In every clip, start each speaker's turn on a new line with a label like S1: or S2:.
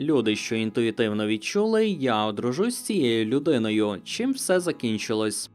S1: Люди, що інтуїтивно відчули, я одружусь з цією людиною, чим все закінчилось.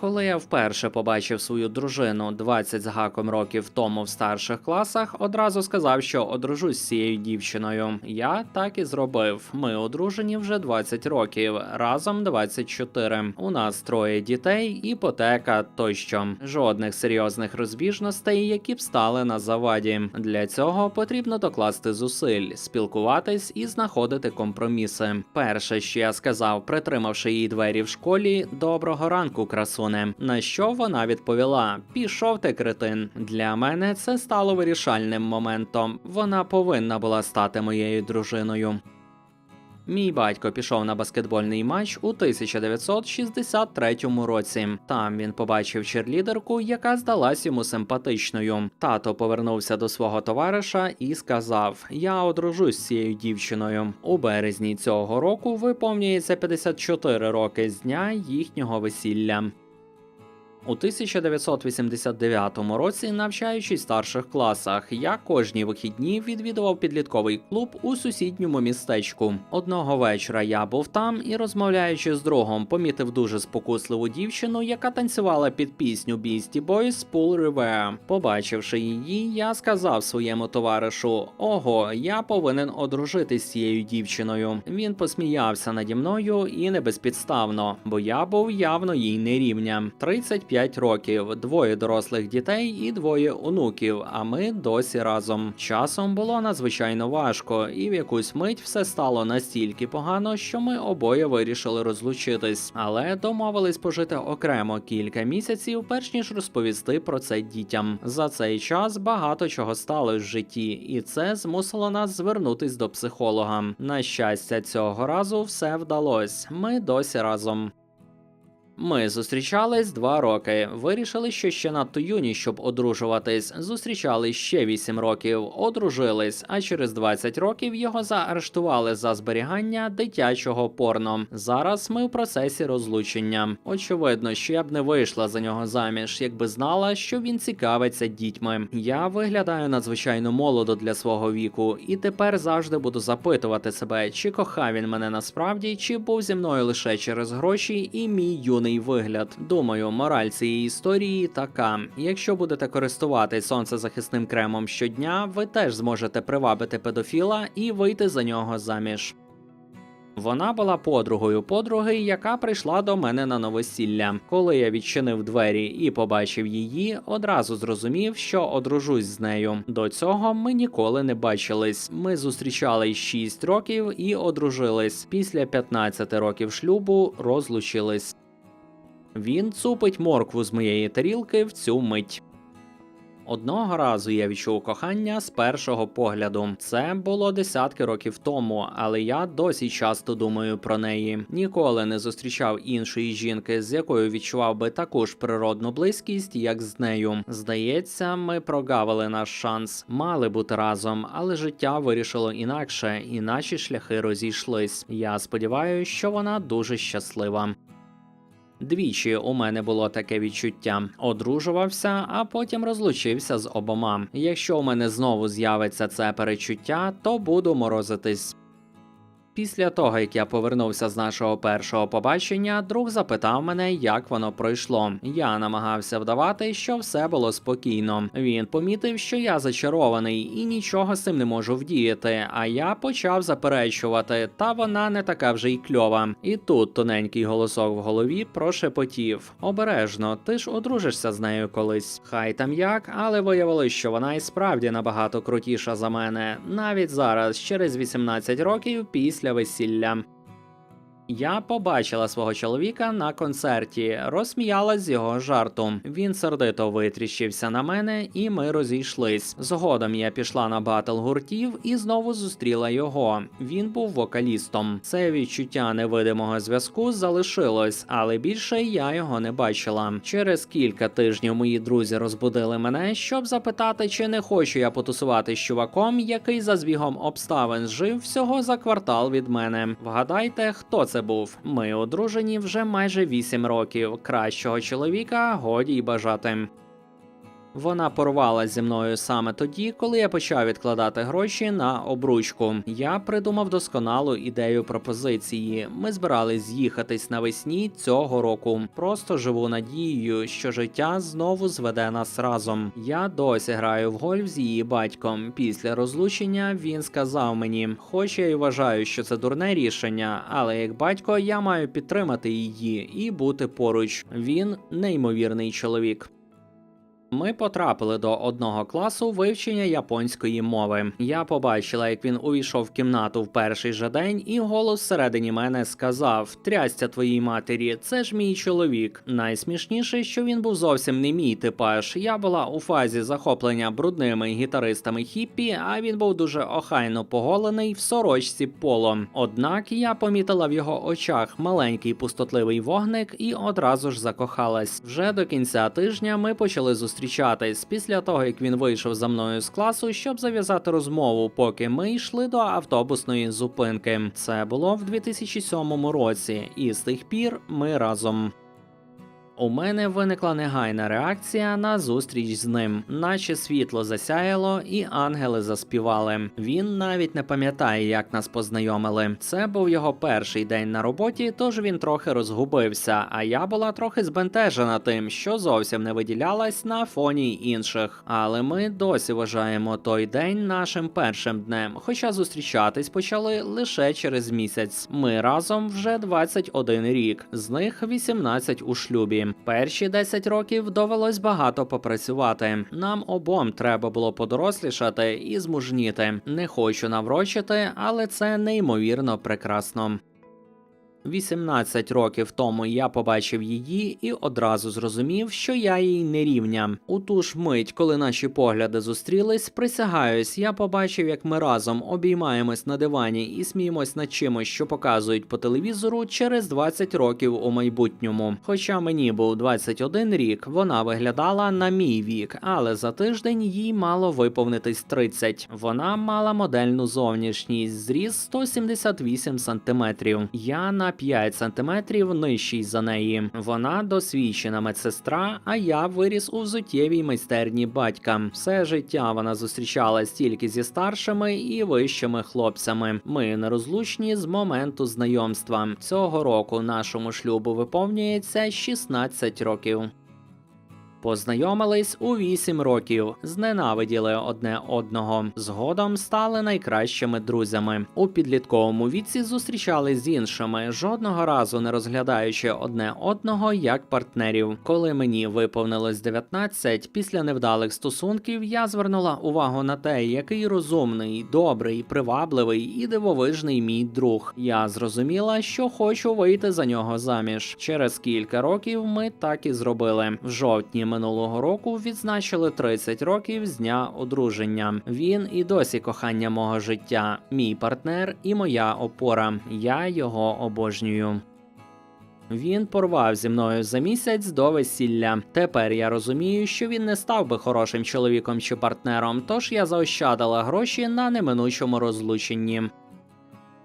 S1: Коли я вперше побачив свою дружину 20 з гаком років тому в старших класах, одразу сказав, що одружусь з цією дівчиною. Я так і зробив. Ми одружені вже 20 років, разом 24. У нас троє дітей, іпотека тощо. Жодних серйозних розбіжностей, які б стали на заваді. Для цього потрібно докласти зусиль, спілкуватись і знаходити компроміси. Перше, що я сказав, притримавши її двері в школі, доброго ранку, красуне. На що вона відповіла: Пішов ти кретин. Для мене це стало вирішальним моментом. Вона повинна була стати моєю дружиною. Мій батько пішов на баскетбольний матч у 1963 році. Там він побачив черлідерку, яка здалась йому симпатичною. Тато повернувся до свого товариша і сказав: Я одружусь з цією дівчиною. У березні цього року виповнюється 54 роки з дня їхнього весілля. У 1989 році, навчаючись в старших класах, я кожні вихідні відвідував підлітковий клуб у сусідньому містечку. Одного вечора я був там і, розмовляючи з другом, помітив дуже спокусливу дівчину, яка танцювала під пісню Beastie Boys Pool River. Побачивши її, я сказав своєму товаришу: Ого, я повинен одружитись з цією дівчиною. Він посміявся наді мною і не безпідставно, бо я був явно їй нерівня. 35 5 років, двоє дорослих дітей і двоє онуків. А ми досі разом. Часом було надзвичайно важко, і в якусь мить все стало настільки погано, що ми обоє вирішили розлучитись, але домовились пожити окремо кілька місяців, перш ніж розповісти про це дітям. За цей час багато чого сталося в житті, і це змусило нас звернутись до психолога. На щастя, цього разу все вдалося. Ми досі разом. Ми зустрічались два роки. Вирішили, що ще надто юні, щоб одружуватись. Зустрічались ще вісім років, одружились. А через 20 років його заарештували за зберігання дитячого порно. Зараз ми в процесі розлучення. Очевидно, що я б не вийшла за нього заміж, якби знала, що він цікавиться дітьми. Я виглядаю надзвичайно молодо для свого віку, і тепер завжди буду запитувати себе, чи кохав він мене насправді, чи був зі мною лише через гроші і мій юний вигляд. Думаю, мораль цієї історії така: якщо будете користуватись сонцезахисним кремом щодня, ви теж зможете привабити педофіла і вийти за нього заміж. Вона була подругою подруги, яка прийшла до мене на новосілля. Коли я відчинив двері і побачив її, одразу зрозумів, що одружусь з нею. До цього ми ніколи не бачились. Ми зустрічались 6 років і одружились. Після 15 років шлюбу розлучились. Він цупить моркву з моєї тарілки в цю мить. Одного разу я відчув кохання з першого погляду. Це було десятки років тому, але я досі часто думаю про неї. Ніколи не зустрічав іншої жінки, з якою відчував би таку ж природну близькість, як з нею. Здається, ми прогавили наш шанс, мали бути разом, але життя вирішило інакше, і наші шляхи розійшлись. Я сподіваюся, що вона дуже щаслива. Двічі у мене було таке відчуття: одружувався, а потім розлучився з обома. Якщо у мене знову з'явиться це перечуття, то буду морозитись. Після того, як я повернувся з нашого першого побачення, друг запитав мене, як воно пройшло. Я намагався вдавати, що все було спокійно. Він помітив, що я зачарований і нічого з цим не можу вдіяти. А я почав заперечувати, та вона не така вже й кльова. І тут тоненький голосок в голові прошепотів: обережно, ти ж одружишся з нею колись. Хай там як, але виявилось, що вона і справді набагато крутіша за мене, навіть зараз, через 18 років після весілля. Я побачила свого чоловіка на концерті, розсміялась з його жарту. Він сердито витріщився на мене, і ми розійшлись. Згодом я пішла на батл гуртів і знову зустріла його. Він був вокалістом. Це відчуття невидимого зв'язку залишилось, але більше я його не бачила. Через кілька тижнів мої друзі розбудили мене, щоб запитати, чи не хочу я потусувати з чуваком, який за збігом обставин жив всього за квартал від мене. Вгадайте, хто це був. Ми одружені вже майже 8 років. Кращого чоловіка годі й бажати. Вона порвала зі мною саме тоді, коли я почав відкладати гроші на обручку. Я придумав досконалу ідею пропозиції. Ми збирались з'їхатись навесні цього року. Просто живу надією, що життя знову зведе нас разом. Я досі граю в гольф з її батьком. Після розлучення він сказав мені, хоч я й вважаю, що це дурне рішення, але як батько я маю підтримати її і бути поруч. Він неймовірний чоловік. Ми потрапили до одного класу вивчення японської мови. Я побачила, як він увійшов в кімнату в перший же день, і голос всередині мене сказав: Трястя твоїй матері, це ж мій чоловік. Найсмішніше, що він був зовсім не мій типаж. Я була у фазі захоплення брудними гітаристами хіппі, а він був дуже охайно поголений в сорочці поло. Однак я помітила в його очах маленький пустотливий вогник і одразу ж закохалась. Вже до кінця тижня ми почали зустрічатись після того, як він вийшов за мною з класу, щоб зав'язати розмову, поки ми йшли до автобусної зупинки. Це було в 2007 році, і з тих пір ми разом. У мене виникла негайна реакція на зустріч з ним, наче світло засяяло, і ангели заспівали. Він навіть не пам'ятає, як нас познайомили. Це був його перший день на роботі, тож він трохи розгубився. А я була трохи збентежена тим, що зовсім не виділялась на фоні інших. Але ми досі вважаємо той день нашим першим днем. Хоча зустрічатись почали лише через місяць. Ми разом вже 21 рік, з них 18 у шлюбі. Перші 10 років довелось багато попрацювати. Нам обом треба було подорослішати і змужніти. Не хочу наврочити, але це неймовірно прекрасно. 18 років тому я побачив її і одразу зрозумів, що я їй не рівня. У ту ж мить, коли наші погляди зустрілись, присягаюсь, я побачив, як ми разом обіймаємось на дивані і сміємось над чимось, що показують по телевізору через 20 років у майбутньому. Хоча мені був 21 рік, вона виглядала на мій вік, але за тиждень їй мало виповнитись 30. Вона мала модельну зовнішність, зріс 178 сантиметрів. Я на 5 сантиметрів нижчий за неї. Вона досвідчена медсестра, а я виріс у взуттєвій майстерні батька. Все життя вона зустрічалась тільки зі старшими і вищими хлопцями. Ми нерозлучні з моменту знайомства. Цього року нашому шлюбу виповнюється 16 років. Познайомились у 8 років, зненавиділи одне одного. Згодом стали найкращими друзями. У підлітковому віці зустрічались з іншими, жодного разу не розглядаючи одне одного як партнерів. Коли мені виповнилось 19, після невдалих стосунків я звернула увагу на те, який розумний, добрий, привабливий і дивовижний мій друг. Я зрозуміла, що хочу вийти за нього заміж. Через кілька років ми так і зробили. В жовтні минулого року відзначили 30 років з дня одруження. Він і досі кохання мого життя, мій партнер і моя опора. Я його обожнюю. Він порвав зі мною за місяць до весілля. Тепер я розумію, що він не став би хорошим чоловіком чи партнером, тож я заощадила гроші на неминучому розлученні.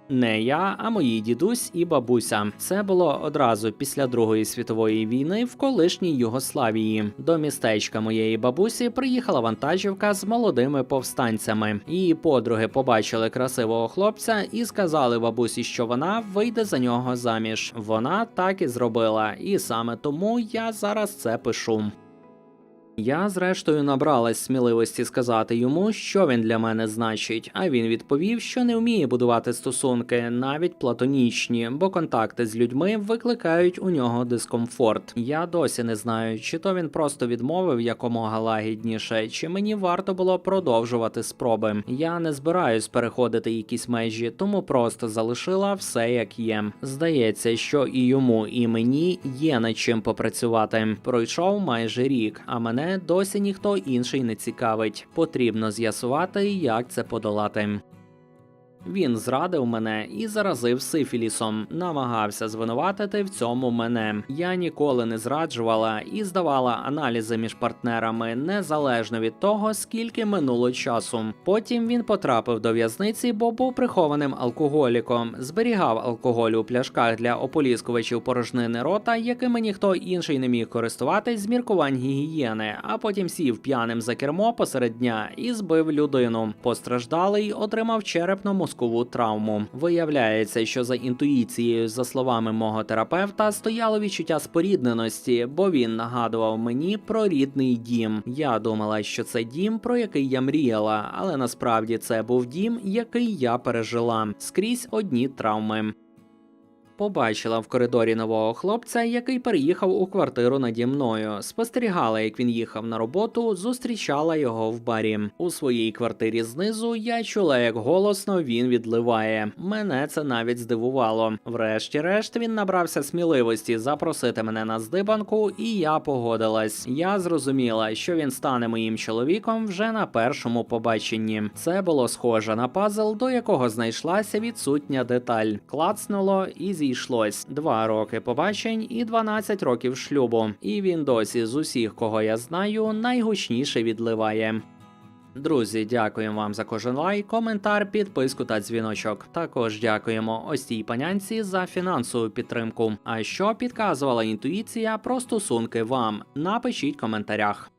S1: Не я, а мої дідусь і бабуся. Це було одразу після Другої світової війни в колишній Югославії. До містечка моєї бабусі приїхала вантажівка з молодими повстанцями. Її подруги побачили красивого хлопця і сказали бабусі, що вона вийде за нього заміж. Вона так і зробила, і саме тому я зараз це пишу. Я, зрештою, набралась сміливості сказати йому, що він для мене значить, а він відповів, що не вміє будувати стосунки, навіть платонічні, бо контакти з людьми викликають у нього дискомфорт. Я досі не знаю, чи то він просто відмовив якомога лагідніше, чи мені варто було продовжувати спроби. Я не збираюсь переходити якісь межі, тому просто залишила все як є. Здається, що і йому, і мені є над чим попрацювати. Пройшов майже рік, а мене досі ніхто інший не цікавить. Потрібно з'ясувати, як це подолати. Він зрадив мене і заразив сифілісом, намагався звинуватити в цьому мене. Я ніколи не зраджувала і здавала аналізи між партнерами незалежно від того, скільки минуло часу. Потім він потрапив до в'язниці, бо був прихованим алкоголіком, зберігав алкоголь у пляшках для ополіскувачів порожнини рота, якими ніхто інший не міг користуватись з міркувань гігієни, а потім сів п'яним за кермо посеред дня і збив людину. Постраждалий отримав черепно-мозкову травму. Виявляється, що за інтуїцією, за словами мого терапевта, стояло відчуття спорідненості, бо він нагадував мені про рідний дім. Я думала, що це дім, про який я мріяла, але насправді це був дім, який я пережила скрізь одні травми. Побачила в коридорі нового хлопця, який переїхав у квартиру наді мною. Спостерігала, як він їхав на роботу, зустрічала його в барі. У своїй квартирі знизу я чула, як голосно він відливає. Мене це навіть здивувало. Врешті-решт він набрався сміливості запросити мене на здибанку, і я погодилась. Я зрозуміла, що він стане моїм чоловіком вже на першому побаченні. Це було схоже на пазл, до якого знайшлася відсутня деталь. Клацнуло і зійшлось. Два роки побачень і 12 років шлюбу. І він досі з усіх, кого я знаю, найгучніше відливає. Друзі, дякуємо вам за кожен лайк, коментар, підписку та дзвіночок. Також дякуємо ось цій панянці за фінансову підтримку. А що підказувала інтуїція про стосунки вам? Напишіть в коментарях.